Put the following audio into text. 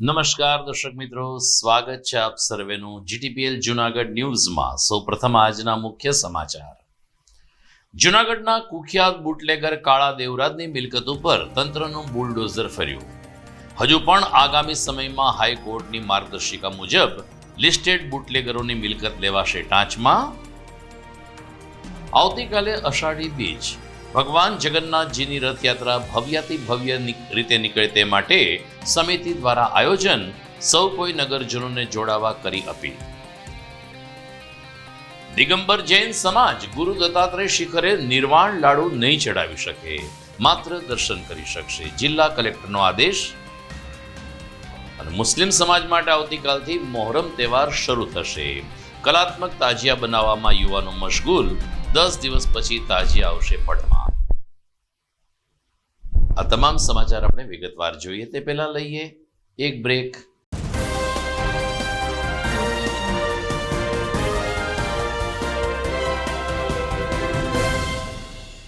નમસ્કાર દર્શક મિત્રો, સ્વાગત છે આપ સર્વેનું જીટીપીએલ જુનાગઢ ન્યૂઝમાં. સૌપ્રથમ આજના મુખ્ય સમાચાર. જુનાગઢના કુખ્યાત બુટલેગર કાળા દેવરાજની મિલકત ઉપર તંત્રનું બુલડોઝર ફર્યું. હજુ પણ આગામી સમયમાં હાઈકોર્ટની માર્ગદર્શિકા મુજબ લિસ્ટેડ બુટલેગરોની મિલકત લેવાશે ટાંચમાં. આવતીકાલે અષાઢી બીજ. ભગવાન જગન્નાથજીની રથયાત્રા ભવ્યાતિ ભવ્ય રીતે નીકળે તે માટે સમિતિ દ્વારા આયોજન સૌ કોઈ નગરજનોને જોડાવા કરી અપીલ. દિગંબર જૈન સમાજ ગુરુ દત્તાત્રેય શિખરે નિર્વાણ લાડુ નહીં ચડાવી શકે, માત્ર દર્શન કરી શકશે, જિલ્લા કલેક્ટરનો આદેશ. અને મુસ્લિમ સમાજ માટે આવતીકાલથી મોહરમ તહેવાર શરૂ થશે. કલાત્મક તાજિયા બનાવવામાં યુવાનો મશગુલ દસ દિવસ પછી તાજી આવશે પડમાં આ તમામ સમાચાર આપણે વિગતવાર જોઈએ. તે પહેલા લઈએ એક બ્રેક.